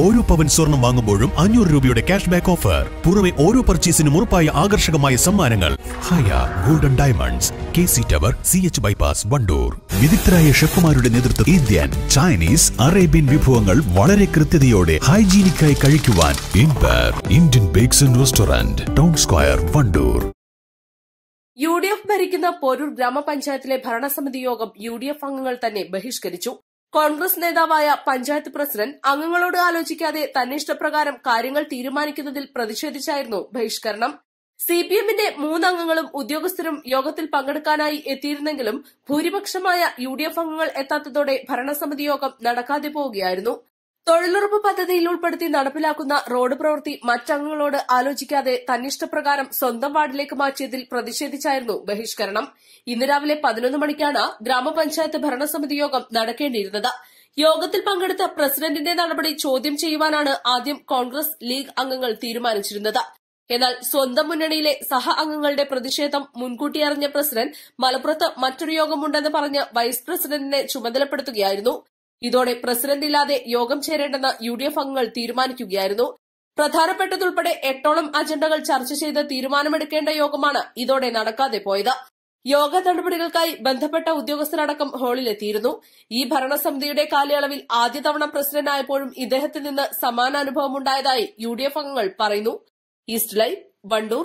ഓരോ പവൻ സ്വർണം വാങ്ങുമ്പോഴും അഞ്ഞൂറ് രൂപയുടെ ക്യാഷ് ബാക്ക് ഓഫർ പുറമെ ഓരോ പർച്ചേസിനും ഉറപ്പായ ആകർഷകമായ സമ്മാനങ്ങൾ. Haya golden diamonds K C tower C H bypass Wandoor. വിദഗ്ധരായ ഷെഫുമാരുടെ നേതൃത്വം ഇന്ത്യൻ ചൈനീസ് അറേബ്യൻ വിഭവങ്ങൾ വളരെ കൃത്യതയോടെ ഹൈജീനിക്കായി കഴിക്കുവാൻ Indian bakes and restaurant town square Wandoor. U D F ഭരിക്കുന്ന പോരൂർ ഗ്രാമപഞ്ചായത്തിലെ ഭരണസമിതി യോഗം യു ഡി എഫ് അംഗങ്ങൾ തന്നെ ബഹിഷ്കരിച്ചു. കോൺഗ്രസ് നേതാവായ പഞ്ചായത്ത് പ്രസിഡന്റ് അംഗങ്ങളോട് ആലോചിക്കാതെ തന്നെ ഇഷ്ടപ്രകാരം കാര്യങ്ങൾ തീരുമാനിക്കുന്നതിൽ പ്രതിഷേധിച്ചായിരുന്നു ബഹിഷ്കരണം. സിപിഎമ്മിന്റെ മൂന്നംഗങ്ങളും ഉദ്യോഗസ്ഥരും യോഗത്തിൽ പങ്കെടുക്കാനായി എത്തിയിരുന്നെങ്കിലും ഭൂരിപക്ഷമായ യുഡിഎഫ് അംഗങ്ങൾ എത്താത്തതോടെ ഭരണസമിതി യോഗം നടക്കാതെ പോവുകയായിരുന്നു. തൊഴിലുറപ്പ് പദ്ധതിയിൽ ഉൾപ്പെടുത്തി നടപ്പിലാക്കുന്ന റോഡ് പ്രവൃത്തി മറ്റംഗങ്ങളോട് ആലോചിക്കാതെ തന്നിഷ്ടപ്രകാരം സ്വന്തം വാർഡിലേക്ക് മാറ്റിയതിൽ പ്രതിഷേധിച്ചായിരുന്നു ബഹിഷ്കരണം. ഇന്ന് രാവിലെ പതിനൊന്ന് മണിക്കാണ് ഗ്രാമപഞ്ചായത്ത് ഭരണസമിതി യോഗം നടക്കേണ്ടിയിരുന്നത്. യോഗത്തിൽ പങ്കെടുത്ത പ്രസിഡന്റിന്റെ നടപടി ചോദ്യം ചെയ്യുവാനാണ് ആദ്യം കോൺഗ്രസ് ലീഗ് അംഗങ്ങൾ തീരുമാനിച്ചിരുന്നത്. എന്നാൽ സ്വന്തം മുന്നണിയിലെ സഹ അംഗങ്ങളുടെ പ്രതിഷേധം മുൻകൂട്ടി അറിഞ്ഞ പ്രസിഡന്റ് മലപ്പുറത്ത് മറ്റൊരു യോഗമുണ്ടെന്ന് പറഞ്ഞ് വൈസ് പ്രസിഡന്റിനെ ചുമതലപ്പെടുത്തുകയായിരുന്നു. ഇതോടെ പ്രസിഡന്റ് ഇല്ലാതെ യോഗം ചേരേണ്ടെന്ന് യു ഡി എഫ് അംഗങ്ങൾ തീരുമാനിക്കുകയായിരുന്നു. പ്രധാനപ്പെട്ടതുൾപ്പെടെ എട്ടോളം അജണ്ടകൾ ചർച്ച ചെയ്ത് തീരുമാനമെടുക്കേണ്ട യോഗമാണ് ഇതോടെ നടക്കാതെ പോയത്. യോഗ നടപടികൾക്കായി ബന്ധപ്പെട്ട ഉദ്യോഗസ്ഥരടക്കം ഹാളിലെത്തിയിരുന്നു. ഈ ഭരണസമിതിയുടെ കാലയളവിൽ ആദ്യ തവണ പ്രസിഡന്റായപ്പോഴും ഇദ്ദേഹത്തിൽ നിന്ന് സമാന അനുഭവമുണ്ടായതായി യു ഡി എഫ് അംഗങ്ങൾ പറയുന്നു. East live Wandoor